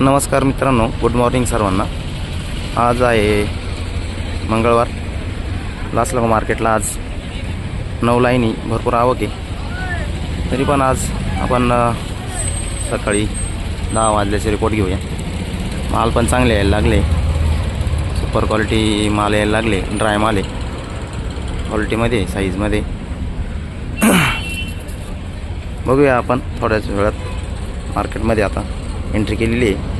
नमस्कार मित्रांनो good morning सर्वांना. आज आहे मंगळवार. लासलगाव मार्केटला आज नऊ लाईनी भरपूर आवक आहे. तरी पण आज आपण सकाळी दहा वाजल्याचे रिपोर्ट घेऊया. माल पण चांगले यायला लागले. सुपर क्वालिटी माल यायला लागले. ड्राय माल आहे. क्वालिटीमध्ये साईजमध्ये बघूया आपण थोड्याच वेळात मार्केटमध्ये आता. एंट्री केलेली आहे.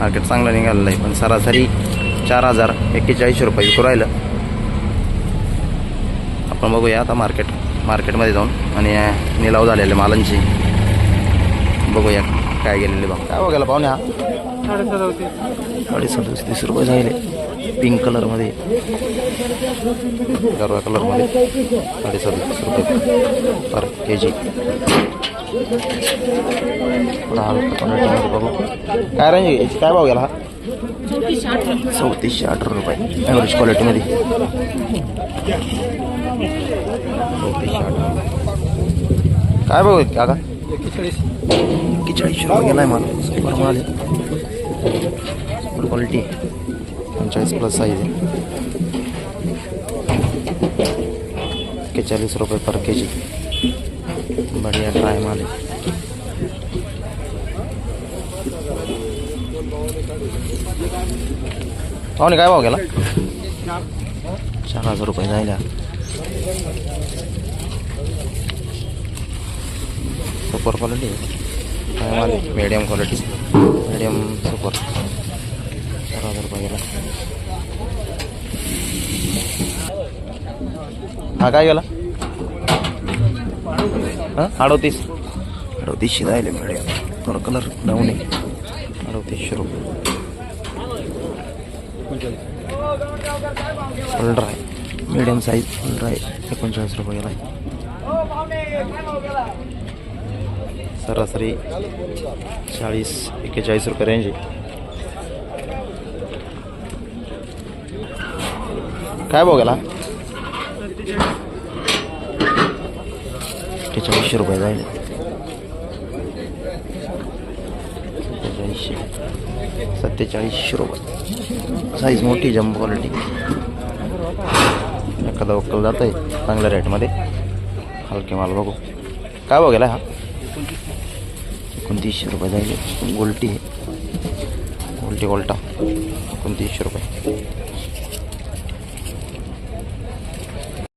मार्केट चांगलं निघालेलं आहे पण सरासरी चार हजार एक्केचाळीसशे रुपये विकू राहिलं. आपण बघूया आता मार्केट मार्केटमध्ये जाऊन. आणि निलाव झालेले मालांची. बघूया काय गेलेले बघ. काय बघायला पाहुणे हा साडे सदतीस तीस रुपये झाले. पिंक कलरमध्ये गरवा कलरमध्ये साडे सदतीस रुपये पर के जी बघू. काय रेंज याची? काय भाव गेला हा? चौतीसशे अठरा रुपये. ॲव्हरेज क्वालिटीमध्ये चौतीसशे अठरा काय भाव आहे काका? एक्केचाळीसशे रुपये गेलाय मला सुपर माल आहे. गुड क्वालिटी पंचेचाळीस प्लस साईज आहे. एक्केचाळीस रुपये पर के जी बढिया ड्राय माल आहे. पाहुणे काय भाव गेला? चार हजार रुपये जायला. सुपर क्वालिटी आहे. माल आहे मीडियम क्वालिटी मीडियम सुपर चार हजार रुपये हा काय गेला? हां? अडोतीस. अडोतीसशे जायले मीडियम थोडं कलर डाऊन आहे. अडोतीसशे रुपये. होल्डर आहे. मीडियम साईज फुल ड्राय एकोणचाळीस रुपयाला आहे. सरासरी चाळीस एक्केचाळीस रुपये रेंज आहे. काय बघायला एक्केचाळीसशे रुपये जाईल. सत्तेचाळीसशे सत्तेचाळीसशे रुपये. साईज मोठी जम्बो क्वालिटी एखादा वक्कल जात आहे चांगल्या रेटमध्ये हलके माल बघू. काय बघायला हा? एकोणतीसशे रुपये जाईल. गोल्टी आहे. गोल्टी गोल्टा. एकोणतीसशे रुपये.